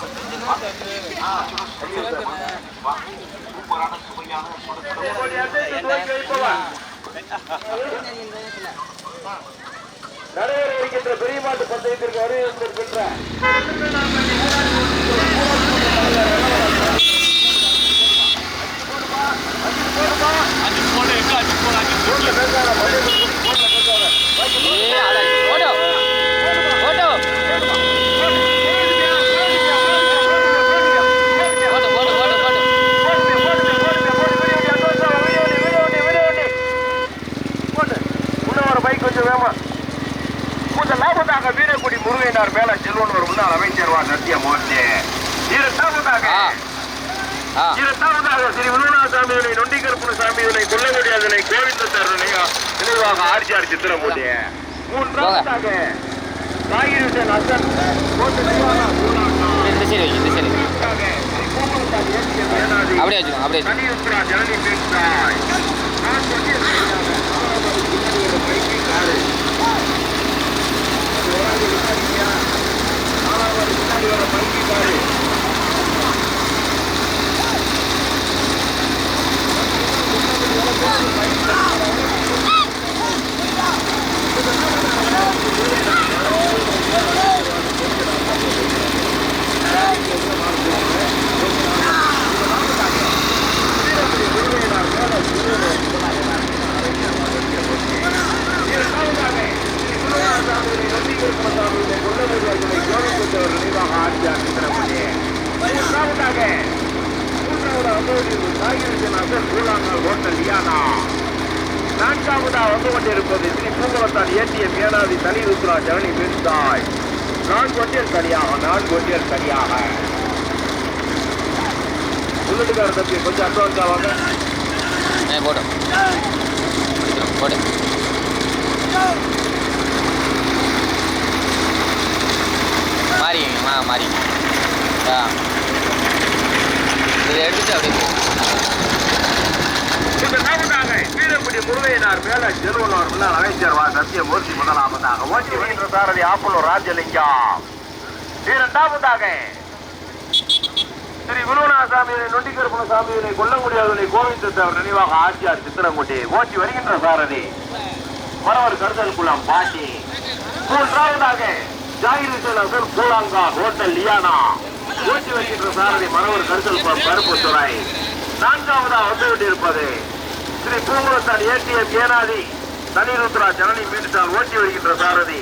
அது சொல்றது அப்படி சொல்றது கேளுங்க மாட்டை பிடிச்சிருங்கப்பா நடைபெற இருக்கின்ற பெரிய மாட்டு பந்தயத்திற்கு வருகின்ற ஓட்டோ ஓட்டோ ஓட்டு ஓட்டு ஓட்டு ஓட்டு வீரக்குடி முருகையினார் மேல செல்வன் ஒரு முன்னாள் அமைச்சர் வா சத்தியம் ஓட்டு இரண்டாவதாக ஆ ஆ இரண்டாவதாக ஸ்ரீ விருணாசாமியினை நொண்டிகருப்புன சாமியினை கொல்லமுடியாதனை கோவிந்த தருணை ஆர்ஜிஆர் சித்திரமூர்த்தி மூன்றாவதாக காய்கறி ஹுசேன் ஹசன் கோட்டு நிர்வாக இந்த சைடு வை இந்த சைடு. அப்படியே அப்படியே வச்சுக்கோங்க அப்படியே வச்சுக்கோங்க நான்காவதா வந்து கொண்டிருப்பது ஸ்ரீ பூங்குளத்தான் ஏற்றிய மேனாதி தனி ருத்ரா ஜனனி மீன்தாய் நான்கு ஒட்டியல் தனியாக நான்கு ஒட்டியல் தனியாக உள்ளட்டுக்கார தம்பி கொஞ்சம் அட்வான்ஸா வாங்க ஏ போட்டோ முடிச்சிடும் போட்டு மாறி மா மாறி ஆ. இதை எடுத்துட்டு அப்படியே போ. முதலாவதாக வீரக்குடி முருகையனார் மேல செல்வனார் முன்னாள் அமைச்சர் வா சத்தியமூர்த்தி முதலாவதாக ஓட்டி வருகின்ற சாரதி ஆப்பலூர் ராஜலிங்கம். இரண்டாவதாக. ஸ்ரீ விருவநாசாமி நொண்டிகருப்பண சாமியினை கொல்ல முடியாதவனை கோவிந்த நினைவாக ஆட்சியார் சித்திரங்குட்டி ஓட்டி வருகின்ற சாரதி. மரவர் கருதல் குளம் பாட்டி. மூன்றாவதாக ஜாகிர் அசல் கூலாங்கா ஹோட்டல் லியானா. ஓட்டி வருகின்ற சாரதி மனவர் கருத்தல் குளம் கருப்புத்துறை நான்காவதா வந்து கொண்டிருப்பது. ஸ்ரீ பூங்குளத்தான் ஏடிஎம் ஏனாதி தனிருத்ரா ஜனனி மீன்சால் ஓட்டி வருகின்ற சாரதி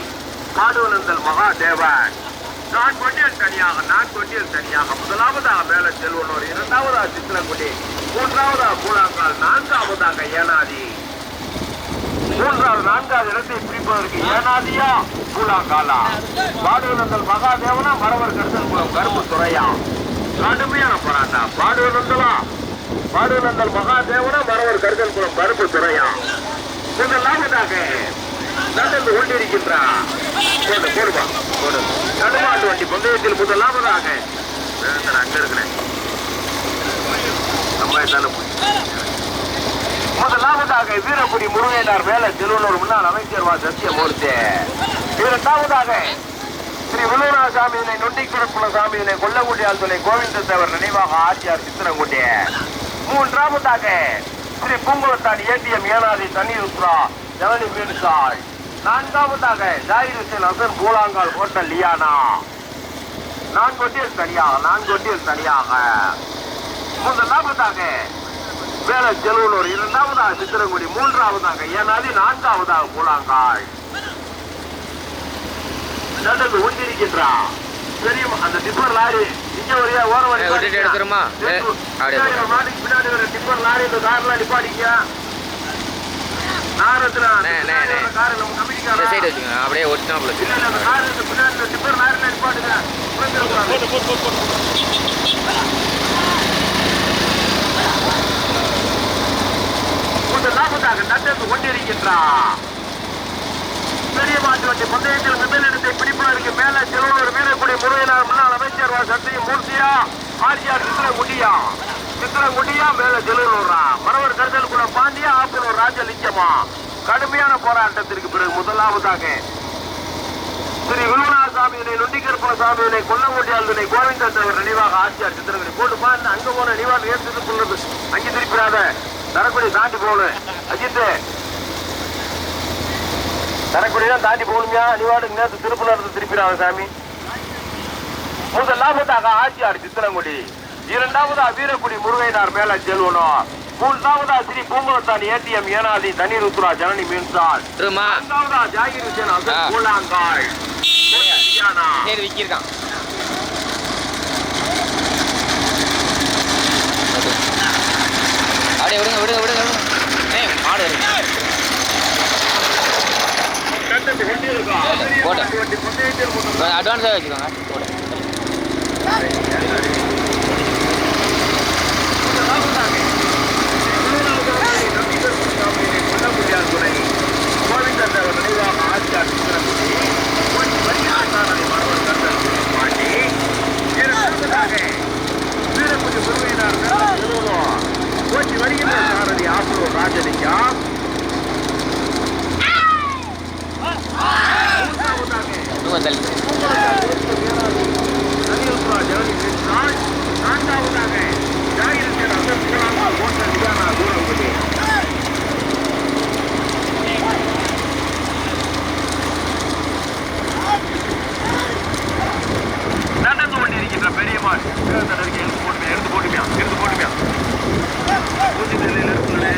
பாடுவனந்தல் மகாதேவன். நான் கொட்டியல் தனியாக நான் கொட்டியல் தனியாக முதலாவதாக மேல செல்வனோர் இரண்டாவதா சித்திரங்குடி மூன்றாவதா கூழாங்கால் நான்காவதாக ஏனாதி. மூன்றாவது நான்காவது இடத்தை பிடிப்பதற்கு ஏனாதியா? கூழாங்காலா. பாடுவனந்தல் மகாதேவனா? மரவர் கருத்தன் குளம் கருப்பு துறையா? கடுமையான போராட்டம். பாடுவனந்தலா பாடுவனந்தல் மகாதேவனா? மரவர் கருத்தன் குளம் கருப்பு துறையா? முதலாவதாக நடந்து கொண்டிருக்கின்றான் போடு போடுமா போடு. நடுமாட்டு வண்டி பந்தயத்தில் முதலாவதாக நான் அங்க இருக்கிறேன். நம்ம தானே முதலாவதாக வீரக்குடி முருகையனார் மேல திருவள்ளூர் முன்னாள் அமைச்சர் வா. சத்தியமூர்த்தி. இரண்டாவதாக ஸ்ரீ விழுவனாசாமியினை நொண்டிக்கிழப்புல சாமியினை கொல்லங்குடியால் துணை கோவிந்த தேவர் நினைவாக ஆட்சியார் சித்திரங்குடி மூன்றாவதாக ஸ்ரீ பூங்குளத்தான் ஏடிஎம் ஏனாதி தண்ணீர் உத்ரா ஜவனி மீன்சாய் நான்காவதாக ஜாகிர் ஹுசேன் ஹசன் கூலாங்கால் ஹோட்டல் லியானா. நான்கு ஒட்டியல் தனியாக நான்கு ஒட்டியல் தனியாக. முதலாவதாக வேல செலவுலூர் இரண்டாவதாக சித்திரங்குடி மூன்றாவதாக ஏனாதி நான்காவதாக கூழாங்காய். நடந்து கொண்டிருக்கின்றா பெரிய அந்த டிப்பர் லாரி. இங்க ஒரு ஓரம் ஏய், விட்டுட்டு எடுத்துருமா? அப்படியே பின்னாடி ஒரு டிப்பர் லாரி இந்த கார்லாம் நிப்பாடிங்க நாரத்துல அண்ணே, அண்ணே, அண்ணே. கார் நம்ம இந்த கம்பெனிக்காரா சைடு வச்சுக்கோங்க அப்படியே ஒரிஜினல் இல்ல இல்ல அந்த கார் இந்த பின்னாடி இந்த டிப்பர் லாரில நிப்பாட்டுங்க புரிஞ்சிருக்காரு கொண்டிருக்கின்றார். பெரிய மாட்டு வண்டி பந்தயத்தில் முதலிடத்தை பிடிப்பதற்கு மேல செல்வனூர் வீரக்குடி முருகனார் முன்னாள் அமைச்சர் வா. சத்தியம் மூர்த்தியா ஆர்ஜிஆர் சித்திரங்குடியா சித்திரங்குடியா மேல செல்வனூரா மரவர் கருதல்குளம் பாண்டியா ஆப்பனூர் ராஜலிங்கமா கடுமையான போராட்டத்திற்கு பிறகு முதலாவதாக ஸ்ரீ வில்வநாசாமியினை நொண்டிகற்பன சாமியினை கொல்லங்கொண்டியாளுனை கோவிந்தன் தேவர் நினைவாக ஆட்சியார் சித்திரங்களை போட்டு இந்த அங்க போன நினைவாக ஏற்றுக் கொள்வது அங்கே திருப்பிடாத தரக்குடி தாண்டி போகணும் அஜித்து தரக்குடிதான் தாண்டி போகணுமியா நிவாடு நேற்று இருந்து திருப்பிடாத சாமி முதலாவதாக ஆட்சியார் சித்திரங்குடி இரண்டாவதா வீரக்குடி முருகைனார் மேல செல்வனும் மூன்றாவதா ஸ்ரீ பூங்குளத்தான் ஏடிஎம் ஏனாதி தனி ருத்ரா ஜனனி மீன்சால் நான்காவதா ஜாகிர் ஹுசேன். அசன் தியானா. சரி விக்கிருக்கான் அப்படியே விடுங்க விடுங்க விடுங்க. ஏய் மாடு வருது. கண்டத்து அட்வான்ஸாக வச்சுக்கோங்க போட்டேன் முதலாவதாக கொஞ்சம் வரியாசாரனை மரவர் பாண்டி இரண்டாவதாக போச்சு வருகின்ற சாரதி ஆசூர் ராஜலிங்கம் மூன்றாவதாக. இன்னும் தள்ளி நான்காவதாக ஜாகிரத்தின் அசத்துகளாக போன்ற நிதானா தூரம் நடந்து கொண்டிருக்கின்ற பெரியம்மாள் தடவைக்கு எடுத்து போட்டுமியா எடுத்து போட்டுமியா எடுத்து போட்டுமியா பூஜை நிலையில் இருக்குள்ளே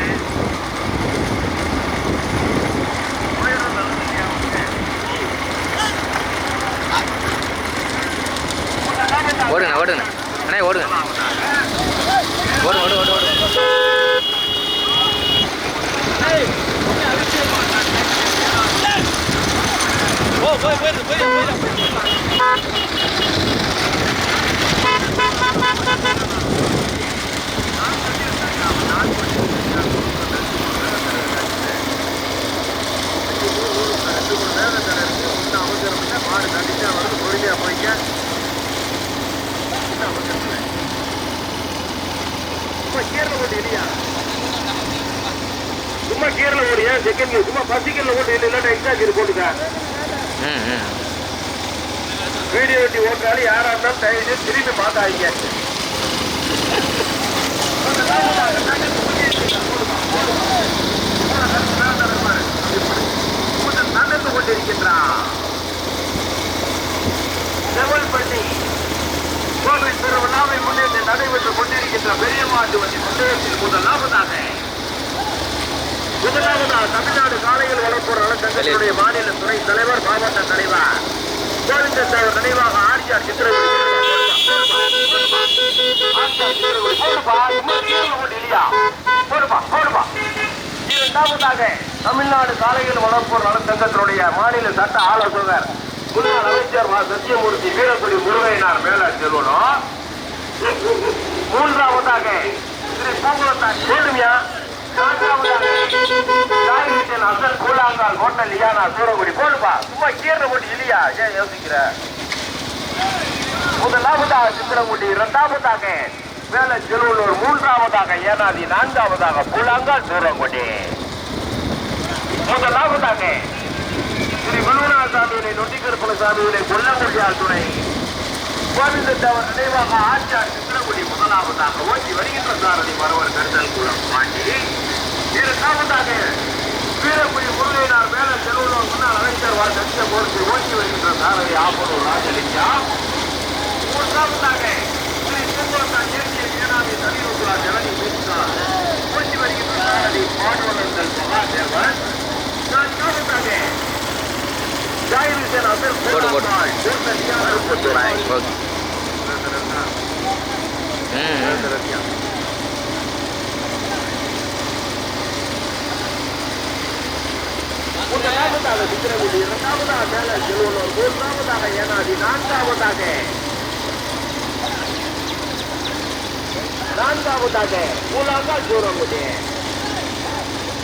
உயரம் நடந்துக்கியா ஓடுங்க ஓடுங்க அண்ணே ஓடுங்க ஓடு ஓடு ஓடு ஓடு மாடு கண்டிச்சா வந்து பொறுமையா போய்க்க சும்மா கீரல ஓட்டு இல்லையா நேரில் ஓடியா செகண்ட் சும்மா ஃபர்ஸ்ட் கியர்ல ஓட்டு இல்லை இல்லாட்டா போட்டுக்க வீடியோ வெட்டி ஓட்டுறாலும் யாரா இருந்தாலும் தயவு செய்து திரும்பி பார்த்தாங்க நடந்து கொண்டிருக்கின்றான் செவல்பட்டி கோவில் திருவிழாவை முன்னிட்டு நடைபெற்றுக் கொண்டிருக்கின்ற பெரிய மாட்டு வண்டி பந்தயத்தில் முதலாவதாக முதலாவதாக தமிழ்நாடு காலையில் வளர்ப்போர் நலச்சங்கத்தினுடைய மாநில துணை தலைவர் மாவட்ட தலைவர் கோவிந்த தேவர் நினைவாக ஆர்ஜிஆர் இரண்டாவதாக தமிழ்நாடு காலையில் வளர்ப்போர் நலச்சங்கத்தினுடைய மாநில சட்ட ஆலோசகர் முன்னாள் அமைச்சர் மா. சத்தியமூர்த்தி வீரக்குடி முருகையனார் மேல செல்வனும் மூன்றாவதாக திரு பூங்குளத்தார் கோடுமியா அசல் கூழாங்கால் ஹோட்டல் லியானா சூரங்குடி போடுப்பா சும்மா கீரை போட்டு இல்லையா ஏன் யோசிக்கிற முதலாவதாக சித்திரங்குடி இரண்டாவதாக மேல திருவள்ளூர் மூன்றாவதாக ஏனாதி நான்காவதாக கூழாங்கால் சூரங்குடி முதலாவதாக ஸ்ரீ விழுவனாசாமியினை நொண்டிகருப்பன சாமியினை கொல்லங்குடியால் துணை கோவிந்த தேவர் நினைவாக ஆச்சார் சித்திரங்குடி முதலாவதாக ஓட்டி வருகின்ற சாரதி மரவர் கருதல் குளம் பாண்டி இரண்டாவதாக வீரக்குடி முருகையினார் மேல செல்வனூர் முன்னாள் அமைச்சர் வா சத்திய மூர்த்தி ஓட்டி வருகின்ற சாரதி ஆப்பனூர் ராஜலிங்கா. மூன்றாவதாக ஸ்ரீ திருவள்ளூர் ஏற்றிய ஏனாதி தனிருத்ரா ஜனனி பேசினார் ஓட்டி வருகின்ற சாரதி பாடுவனர்கள் மகாதேவன் நான்காவதாக ஜாயிரிசன் அசல் போடு, போடு. கூட்ட நியாய உற்பத்துறை ஓகே ம். முதலாவதாக சித்திரகுடி இரண்டாவதாக மேல செல்வனூர் மூன்றாவதாக ஏனாதி நான்காவதாக நான்காவதாக மூலாங்கா சூரங்குடி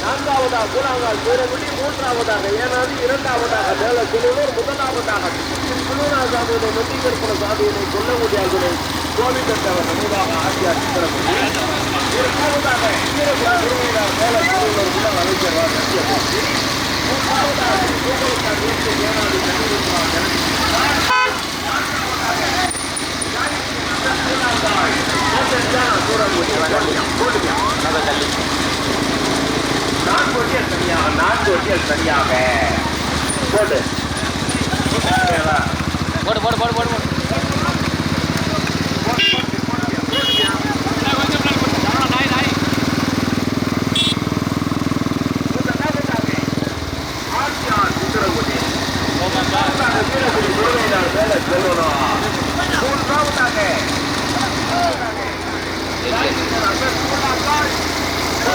நான்காவதாக கூழாங்கால் சூரமுடி மூன்றாவதாக ஏனாதி இரண்டாவதாக மேல குழுவர் முதலாவதாக குருநாசாமியுடைய நொண்டிகற்பன சாமியினை கொல்லமுடியாதுரை கோவிந்தவர் நினைவாக ஆட்சியார் சித்திரமுடி இரண்டாவதாக வீரகுல குருவினார் மேல திருவூர் முதல் அமைச்சர் மூன்றாவதாக கோகுலத்தார் வீட்டு தனிவிருப்பார் நான்கு ஒட்டியல் தனியாக நான்கு ஒட்டியல் தனியாக போட்டு போடு போடு போடு போடு போடு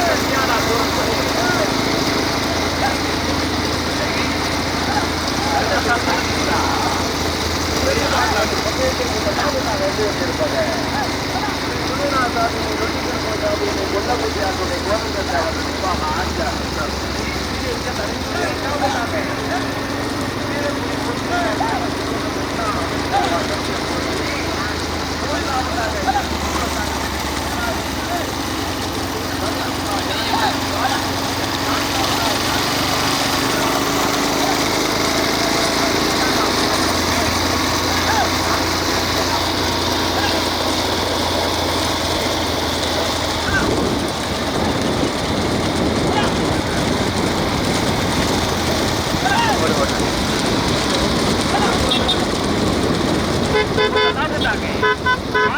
ஆட்சியார் சித்திரங்குடி மூன்றாவதாக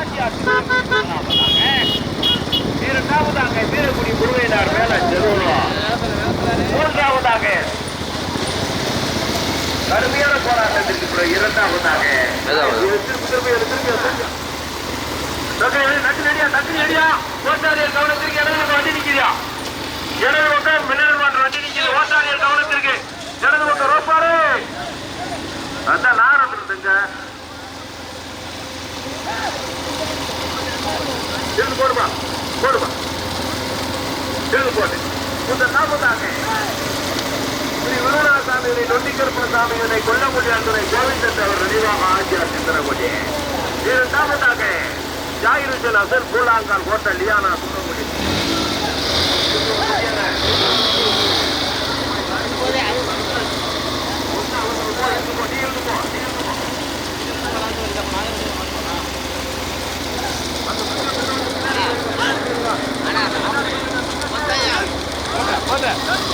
வீரகுடி முருகையினார் மேல செல்லணும் மூன்றாவதாக இரண்டாவதாக வீரகுடி முருகையினார் மேல செல்லணும் மூன்றாவதாக கடுமையான போராட்டத்திற்கு பிறகு இரண்டாவதாக அதாவது. திருப்பி திருப்பி எடு, திருப்பி எடு, திருப்பி எடு. டக்கு எடு, டக்கு அடியா, டக்கு அடியா. ஓட்டாளியர் கவனத்திற்கு இடது பக்கம் மின்னல் வாட்டர் வண்டி நிக்குது. ஓட்டாளியர் கவனத்திற்கு இடது பக்கம் ரோப்பாரு. அதான் நான் இருந்துருந்துங்க. இழுத்து போடுப்பா, போடுப்பா. இழுத்து போட்டு. முதலாவதாக ஸ்ரீ விருவநாசாமியினை நொண்டிக்கருப்பண சாமியினை கொல்ல முடியாதுரை கோவிந்தன் அவர் நினைவாக ஆட்சியார் சிந்தனகுடி தாமதாக ஜாயிருச்சல் அசர் பூலாங்கால் கோட்ட லியானா சுந்தரகுடி that.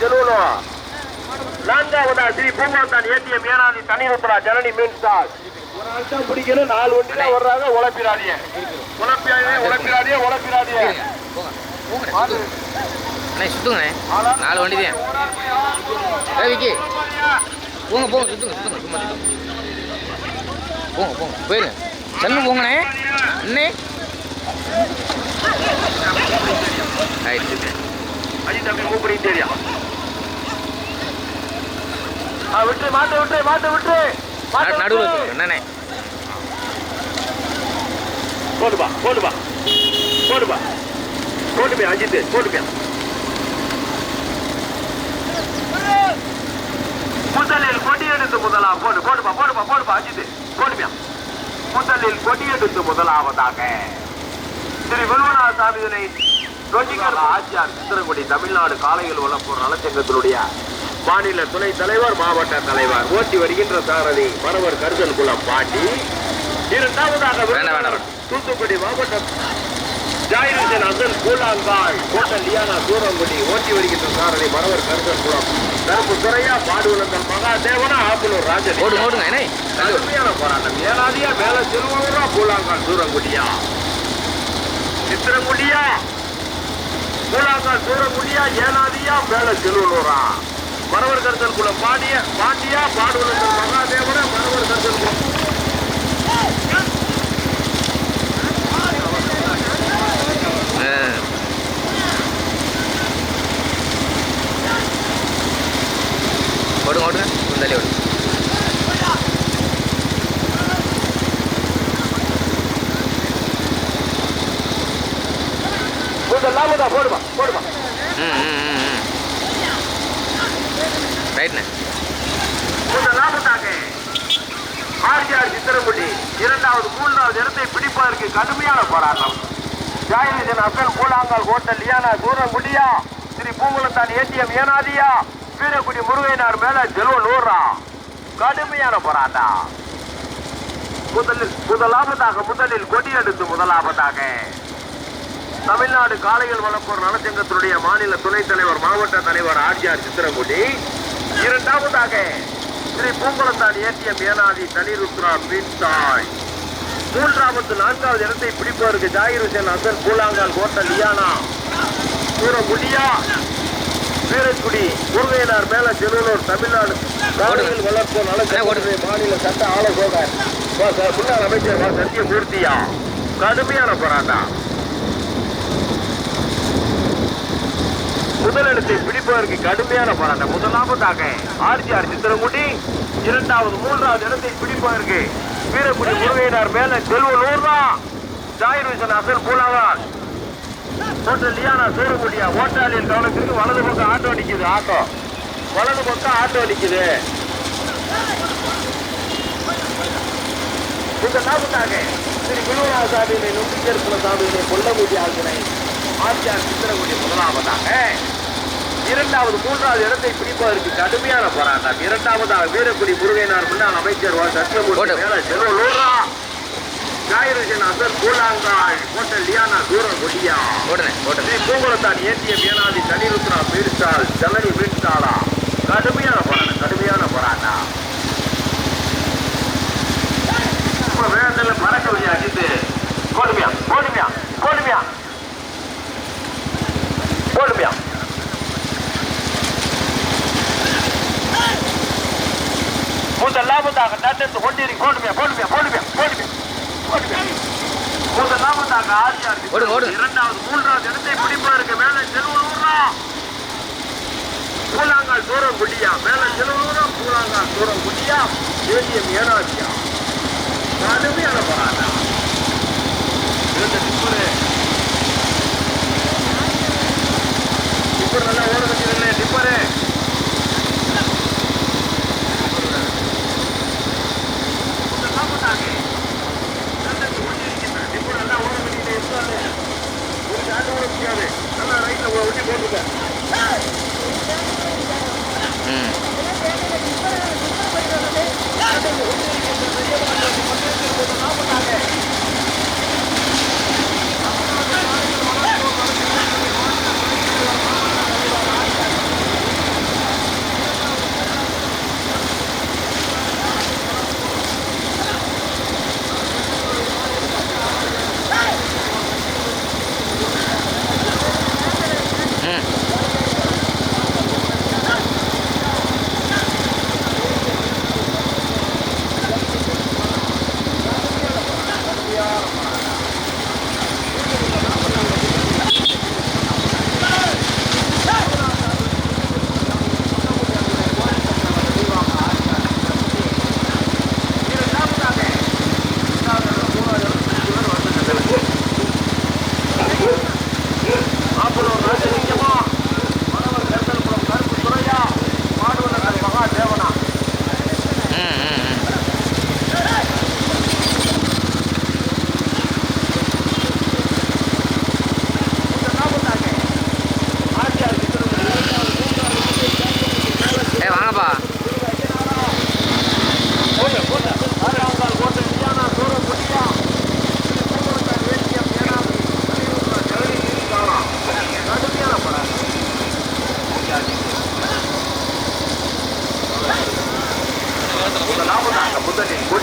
செலுவலும் நான்காவதாக ஸ்ரீ பூமாந்தான் ஏடிஎம் ஏனாதி தனிருப்பரா ஜனனி மீன் ஸ்டார் ஒரு ஆள் தான் பிடிக்கணும் நாலு தான் வர்றாங்க உழப்பிடாதீங்க போங்க. போங்கண்ணே சுத்துங்க. அண்ணே சுத்துங்கண்ணே. நாலு வண்டி தான் ஏ விக்கி. போங்க போங்க சுத்துங்க சுத்துங்க சும்மா போங்க போங்க போயிருங்க செல்லு போங்கண்ணே. அண்ணே. ஆயிடுச்சு அஜித் கூப்பிடுங்க தெரியும் விட்டு மாட்டு விட்டு மாட்டு விட்டு மாட்டை நடுவில் விட்டு. வச்சுருங்க அண்ணே போடுப்பா போடுப்பா போடுப்பா போட்டுமே அஜித் போட்டுமே முதலில் கொடியெடுத்து முதலா போடு போடுப்பா போடுப்பா போடுப்பா அஜித். போடுமியா முதலில் கொடியெடுத்து முதலாவதாக. ஸ்ரீ வில்வனா ரொட்டிகர் ஆட்சியார் சித்திரங்குடி தமிழ்நாடு காலையில் வளப்போர் நலச்சங்கத்தினுடைய மாநில துணைத் தலைவர் மாவட்ட தலைவர் ஓட்டி வருகின்ற சாரதி மரவர் கருதல் குளம் பாட்டி. இரண்டாவதாக. தூத்துக்குடி மாவட்டம் ஜாயிருசன் அசல் கூழாங்காய் கோட்டல் லியானா சூரங்குடி ஓட்டி வருகின்ற சாரதி மரவர் கருதல் குளம் தரப்பு துறையா பாடுவலந்தல் மகாதேவனா ஆப்பலூர் ராஜன். ஓடுங்க ஓடுங்க கடுமையான போராட்டம். ஏனாதியா மேல திருவூரா கூழாங்கால் சூரங்குடியா சித்திரங்குடியா கூழாங்கால் சூரங்குடியா ஏனாதியா மேல செல்வனூரா மரவர் கருத்தல் குளம் பாண்டிய பாண்டியா பாடுவதற்கு மகாதேவன மரவர் கருத்தல் குலம். ஆ. ஓடுங்க முந்தாலே ஓடுங்க கொஞ்சம் லாபதா போடுமா போடுமா. ம் ம் ம் ம் ரைட்ண்ணே கொஞ்சம் ஆர்ஜிஆர் சித்திரங்குடி இரண்டாவது மூன்றாவது இடத்தை பிடிப்பதற்கு கடுமையான போராட்டம். ஜாயிரஜன் அசல் கூழாங்கால் ஹோட்டல் லியானா சூரங்குடியா. ஸ்ரீ பூங்குளத்தான் ஏடிஎம் ஏனாதியா. வீரக்குடி முருகையனார் மேல செல்வ நூறா. கடுமையான போராட்டம். முதலில் முதலாவதாக முதலில் கொடியெடுத்து முதலாவதாக தமிழ்நாடு காளைகள் வளர்ப்போர் நலச்சங்கத்தினுடைய மாநில துணைத் தலைவர் மாவட்ட தலைவர் ஆர்ஜிஆர் சித்திரங்குடி இரண்டாவதாக ஸ்ரீ பூங்குளத்தான் ஏடிஎம் ஏனாதி தனிருத்ரா பீன்சாய் மூன்றாவது நான்காவது இடத்தை பிடிப்பவருக்கு ஜாகிர் ஹுசேன் அசர் கூலாங்கால் ஹோட்டல் லியானா. முடியா வீரக்குடி முருகையனார் மேல செல்வனூர் தமிழ்நாடு காடுகள் வளர்ப்போர் நலச்சங்கத்தினுடைய மாநில சட்ட ஆலோசகர் முன்னாள் அமைச்சர் சத்தியமூர்த்தியா. கடுமையான போராட்டம். முதலிடத்தை பிடிப்பதற்கு கடுமையான போராட்டம். முதலாவதாக ஆர்ஜிஆர் சித்திரங்குடி இரண்டாவது மூன்றாவது இடத்தை பிடிப்பதற்கு வீரக்குடி முருகையினார் மேல செல்வலூர் தான் ஜாயிர் ஹுசன் அசல் பூலாவார். ஹோட்டல் லியானா சூரமுடியா ஓட்டாளியின் கவனத்திற்கு வலது பக்கம் ஆட்டோ அடிக்குது ஆட்டோ. வலது பக்கம் ஆட்டோ அடிக்குது இந்த நாமத்தாக ஸ்ரீ குருவரா சாமியினை நுண்ணிக்கருப்புல சாமியினை கொல்லமுடி ஆகினை ஆட்சியார் சித்திரக்கூடிய முதலாவதாக இரண்டாவது மூன்றாவது இடத்தை பிடிப்பதற்கு கடுமையான போராட்டம். இரண்டாவதாக வீரக்குடி முருகையனார் முன்னாள் அமைச்சர் செல்வலூரா ஜாயிரஜன் அசர் கூழாங்காய் ஹோட்டல் லியானா தூரம் கொடியா ஓடுங்க ஸ்ரீ பூங்குளத்தான் ஏற்றிய தனிருத்ரா மீட்சாலா கடுமையான போராட்டம் கடுமையான போராட்டம். இப்ப வேண்டல மறக்கவில்லை அஜித்து போடுமியா போடுமியா போடுமியா. போடுமியா. முதலாவதாக தட்டத்து கொண்டிரு போடுமியா போடுமியா போடுமியா போடுமியா போடுமியா முதலாவதாக ஆரியார் ஓடுங்க, ஓடுங்க. இரண்டாவது மூன்றாவது இடத்தை பிடிப்பதற்கு மேல செல்வனூரா பூலாங்கால் தூரம் குடியா மேல செல்வனூரா பூலாங்கால் தூரம் குடியா ஏடிஎம் ஏனாதியா? கடுமையான போராட்டம் டிப்பரு நல்லா ஓட வச்சிருந்தேன் டிப்பர்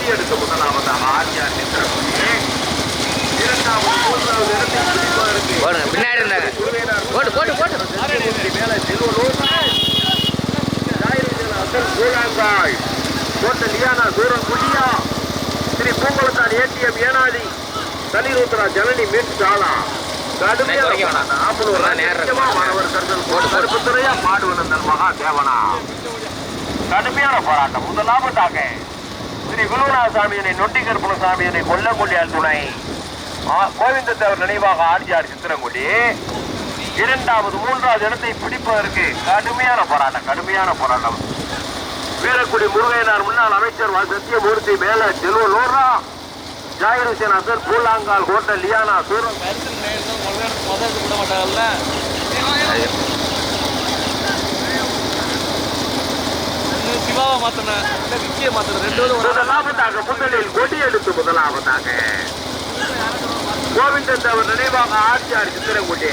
அடுத்த முதலாவது ஆர்யா நின்றவர்களே இரண்டாவது மூன்றாவது இடத்தில் பிடிப்பதற்கு பின்னாடி இருந்தாங்க போட்டு போட்டு போட்டு மேலே செல்வலூர் வேளாங்காய் கோட்டை லியானா தூரம் குடியா. ஸ்ரீ பூங்குளத்தார் ஏடிஎம் ஏனாதி. தனிரூத்ரா ஜனனி மீட் கடுமையான மாணவர் கருத்து மாடுவனந்தன் ஸ்ரீ குருநாசாமியினை நொட்டி கருப்பணசாமியினை கொல்லங்குடியால் துணை. கோவிந்தத்தேவர் நினைவாக ஆர்ஜிஆர் சித்திரங்குடி இரண்டாவது மூன்றாவது இடத்தை பிடிப்பதற்கு கடுமையான போராட்டம் கடுமையான போராட்டம். வீரக்குடி முருகையனார் முன்னாள் அமைச்சர் சத்தியமூர்த்தி மேல செல்வலூரா ஜாகிர் ஹுசேன் அசர் பூலாங்கால் ஹோட்டல் லியானா சூரம் சிவாவை மாத்தணும் இல்ல விக்கியை மாத்தணும் ரெண்டு பேரும் ஒரு முதலாவதாக முதலில் கொடி எடுத்து முதலாபத்தாக கோவிந்தன் கோவிந்தத்தேவர் நினைவாக ஆட்சியார் சித்திரங்குடி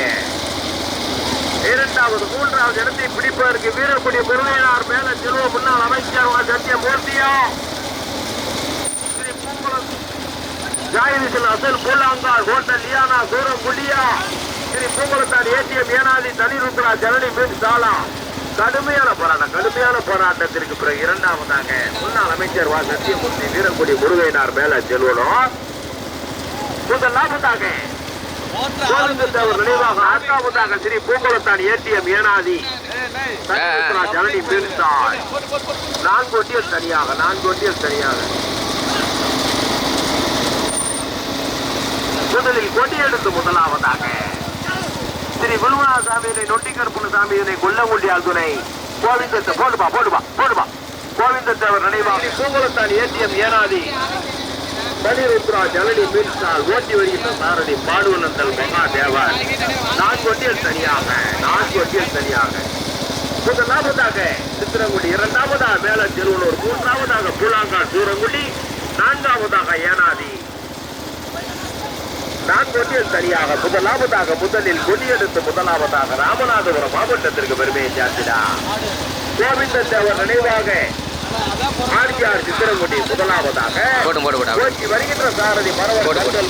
இரண்டாவது மூன்றாவது இடத்தை பிடிப்பதற்கு வீரக்குடி முருகையனார் மேல செல்வ முன்னாள் அமைச்சர் வ. சத்தியமூர்த்தியா ஸ்ரீ அசல் பூலாங்கால் ஹோட்டல் லியானா தூரம் குடியா ஸ்ரீ பூங்குளத்தார் ஏடிஎம் ஏனாதி தனி ருத்ரா ஜனனி மீன் சாலா. கடுமையான போராட்டம் கடுமையான போராட்டத்திற்கு பிறகு இரண்டாவதாக முன்னாள் அமைச்சர் வா. சத்தியமூர்த்தி வீரக்குடி முருகையனார் மேல செல்வனும் முதலாவதாக நினைவாக ஸ்ரீ பூங்குளத்தான் ஏடிஎம் ஏனாதி ஜனனி சால் நான்கு ஒட்டியல் தனியாக நான்கு ஒட்டியல் தனியாக. முதலில் கொடியெடுத்து முதலாவதாக திரு குருவனா சாமியினை நொட்டிக்கருப்புன சாமியினை கொல்லங்குண்டியால் துணை கோவிந்தத்தை போடுப்பா போடுப்பா கோவிந்தத்தை அவர் நினைவா பூங்குளத்தான் ஏடிஎம் ஏனாதி. பனிருத்ரா ஜனனி மீன்சால் ஓட்டி வருகின்ற சாரதி பாடுவனந்தல் மகாதேவர். நான்கு ஒட்டியல் தனியாக நான்கு ஒட்டியல் தனியாக. முதலாவதாக சித்திரங்குடி இரண்டாவதாக மேல செல்வனூர் மூன்றாவதாக பூலாங்கால் சூரங்குடி நான்காவதாக ஏனாதி. நான்கு ஒட்டியல் தனியாக முதலாவதாக முதலில் கொடியெடுத்து முதலாவதாக ராமநாதபுரம் மாவட்டத்திற்கு பெருமையை சேர்த்திடா கோவிந்த தேவர் நினைவாக ஆர்ஜிஆர் சித்திரங்குடி முதலாவதாக வருகின்ற சாரதி பரவல்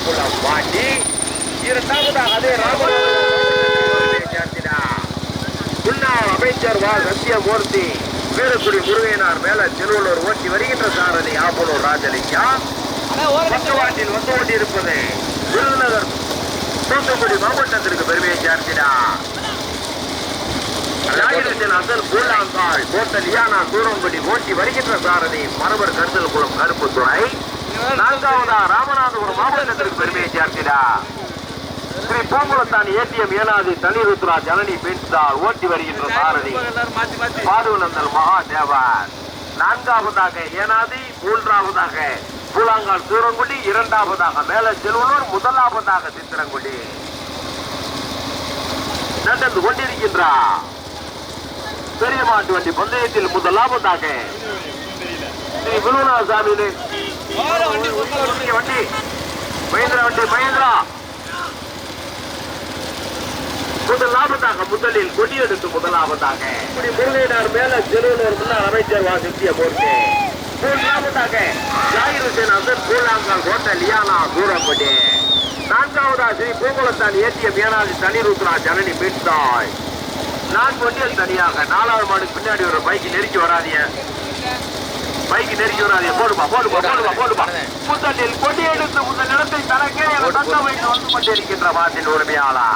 குளம் பாண்டி இரண்டாவதாக அதே ராமநாதபுரம் சேர்த்திடா முன்னாள் அமைச்சர் வா சத்தியமூர்த்தி வீரக்குடி முருகையனார் மேல திருவள்ளூர் ஓட்டி வருகின்ற சாரதி ஆப்பனூர் ராஜலிங்கா. பக்கவாட்டில் வந்து கொண்டிருப்பது விருதுநகர். தூத்துக்குடி மாவட்டத்திற்கு பெருமையை சேர்த்திடா. ராஜேந்திரன் அசல் கூழாங்கால் கோட்ட லியானா தூரம்படி ஓட்டி வருகின்ற சாரதி மரபர் கருதல் குளம் கருப்பு கருப்புத்துறை நான்காவதா ராமநாதபுரம் மாவட்டத்திற்கு பெருமையை சேர்த்திடா. ஸ்ரீ பூங்குளத்தான் ஏடிஎம் ஏனாதி தனிருத்ரா ஜனனி பெண்சால் ஓட்டி வருகின்ற சாரதி பாதுநந்தல் மகாதேவன். நான்காவதாக ஏனாதி மூன்றாவதாக கூழாங்கால் சூரங்குடி இரண்டாவதாக மேல செல்வனூர் முதலாவதாக சித்திரங்குடி. நடந்து கொண்டிருக்கின்றார் பெரிய மாட்டு வண்டி பந்தயத்தில் முதலாவதாக ஸ்ரீ குருநாசாமி வண்டி வண்டி. மகேந்திரா வண்டி மகேந்திரா. முதலாவதாக முதலில் கொடியெடுத்து முதலாவதாக. முருகையினார் மேல செல்வனூர் முன்னாள் அமைச்சர் வா போர்த்தேன் மூர்த்தி மூன்றாவதாக ஜாகிர் ஹுசேன் அசர் பூலாங்கால் ஹோட்டல் லியானா சூரம்படி நான்காவதாக ஸ்ரீ பூங்குளத்தான் ஏடிஎம் ஏனாதி தனிருத்ரா ஜனனி மீட்தாய் நான் ஒன்றியல் தனியாக நாலாவது மாடுக்கு பின்னாடி ஒரு பைக் நெருக்கி வராதிய. பைக் நெருக்கி வராதிய. போடுப்பா போடுப்பா போடுமா போடுப்பா கொடி எடுத்து முதல் நிலத்தை தனக்கே என தக்க வைத்து வந்து கொண்டிருக்கின்ற மாட்டின் உரிமையாளா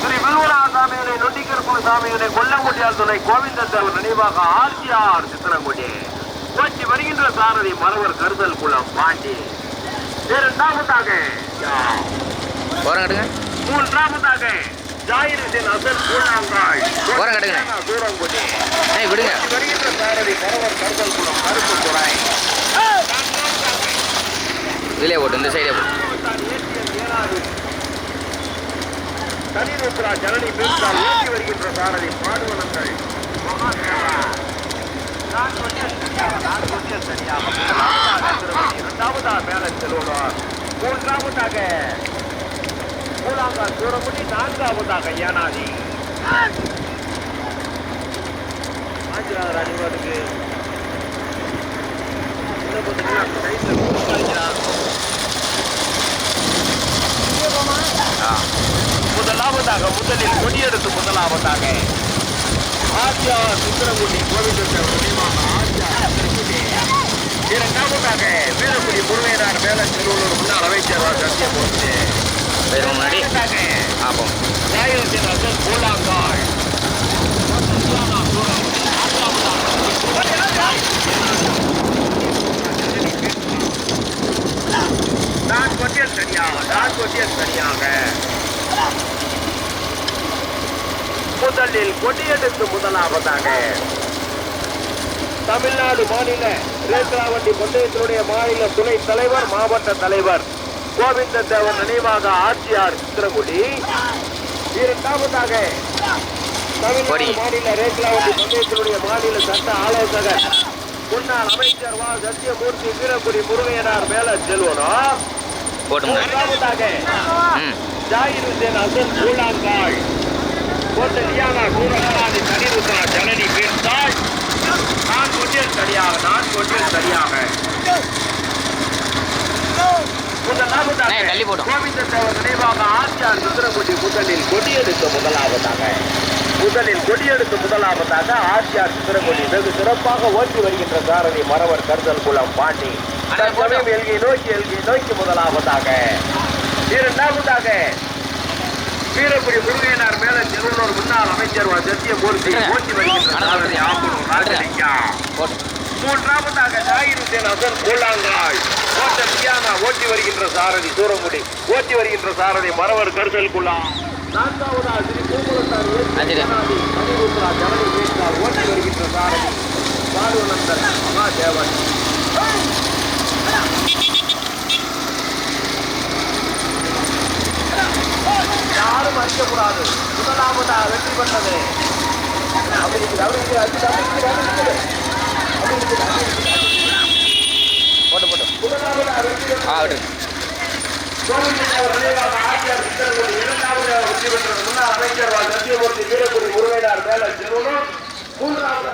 ஸ்ரீ வில்வராசாமியினை நொண்டிக்கருப்பு சாமியினை கொல்லங்குடியால் துணை கோவிந்தத்தேவர் நினைவாக ஆர்ஜிஆர் சித்திரங்குடி ஓட்டி வருகின்ற சாரதி மரவர் கருதல் குளம் பாண்டி இரண்டாவதாக மூன்றாவதாக ஜாயிரத்தின் அசல் கட்டுங்க தூரங்குடி விடுங்க. வருகின்ற சாரதி மரவர் கருதல் குளம் கருப்பு துறை இதுலேயே போட்டு இந்த சைடே போட்டு. தனிருத்ரா ஜனனி மீன்சால் ஓட்டி வருகின்ற சாரதி பாடுவனங்கள். மகாதேவா. நான்கு முதலாவதாக மேல மூன்றாவதாக மூலாங்கால் சூரமுடி நான்காவதாக ஏனாதி ஆஞ்சிராதர் அணிவதுக்கு இன்னும் முதலில் கொடியெடுத்து முதலாவதாக ஆசியா சுந்தரங்குடி கோவிந்தத்தேவர் நினைவாக ஆசியா சுந்தரங்குடி இரண்டாவதாக வீரக்குடி முருகையனார் மேல திருவள்ளூர் முன்னாள் அமைச்சர் சத்தியமூர்த்தி போயிருவோம் முன்னாடி இரண்டாவதாக பார்ப்போம் ராயலத்தின் அசல் கோலாங்கால் நான் கொட்டியல் சரியாக நான் கொட்டியல் சரியாக முதலில் கொடியெடுத்து முதலாவதாக தமிழ்நாடு மாநில ரேத்ராவண்டி பந்தயத்தினுடைய மாநில துணைத் தலைவர் மாவட்ட தலைவர் கோவிந்த தேவன் நினைவாக ஆட்சியார் சித்திரகுடி. இரண்டாவதாக. மாநில ரேத்ராவண்டி பந்தயத்தினுடைய மாநில சட்ட ஆலோசகர் முன்னாள் அமைச்சர் வா. சத்தியமூர்த்தி வீரகுடி முருகையனார் மேல செல்வனும் போட்டு மூன்றாவதாக ம். ஜாகிர் ஹுசேன் அசன் கூழாங்காள் கோட்டை லியானா சூரகராணி தனிருத்ரா ஜனனி பீர்த்தாள் நான் கொண்டியல் சரியாக நான் கொண்டியல் சரியாக தள்ளி போடும். கோவிந்த தேவர் நினைவாக சுந்தரகுடி முதலில் முதலாவதாக முதலில் கொடியெடுத்து முதலாவதாக ஆட்சியார் சுந்தரகுடி வெகு சிறப்பாக ஓட்டி வருகின்ற சாரதி மரவர் கருதல் குளம் பாண்டி போட்டோம். தற்சமயம் எல்கை நோக்கி எல்கை நோக்கி முதலாவதாக இரண்டாவதாக வீரக்குடி முருகையனார் மேல திருவள்ளூர் முன்னாள் அமைச்சர் சத்திய மூர்த்தி விட்டுருங்க. ஓட்டி வருகின்ற சாரதி ஆம்பூர் ராஜலிங்கா மூன்றாவதாக ஜாகிருதேன் அசன் கூழாங்காய் ஓட்டல் தியானா ஓட்டி வருகின்ற சாரதி சூரங்குடி ஓட்டி வருகின்ற சாரதி மரவர் கருசல் குள்ளா நான்காவதாக ஸ்ரீ பூங்குளத்தார் ஜனனி வேட்பாள் ஓட்டி வருகின்ற சாரதி. பாலுநந்தன் மகாதேவன். யாரும் அடிக்கக்கூடாது. முதலாவதாக வெற்றி பெற்றது. அப்படி இருக்குது, அப்படி இருக்குது, அப்படி இருக்குது, போட்டு போட்டு முதலாவதாக வெற்றி பெற்றது. ஆ விட்டு கோவிந்தர் நினைவாக அமைச்சர் சத்தியமூர்த்தி வீரக்குடி மேல செல்வனும் மூன்றாவது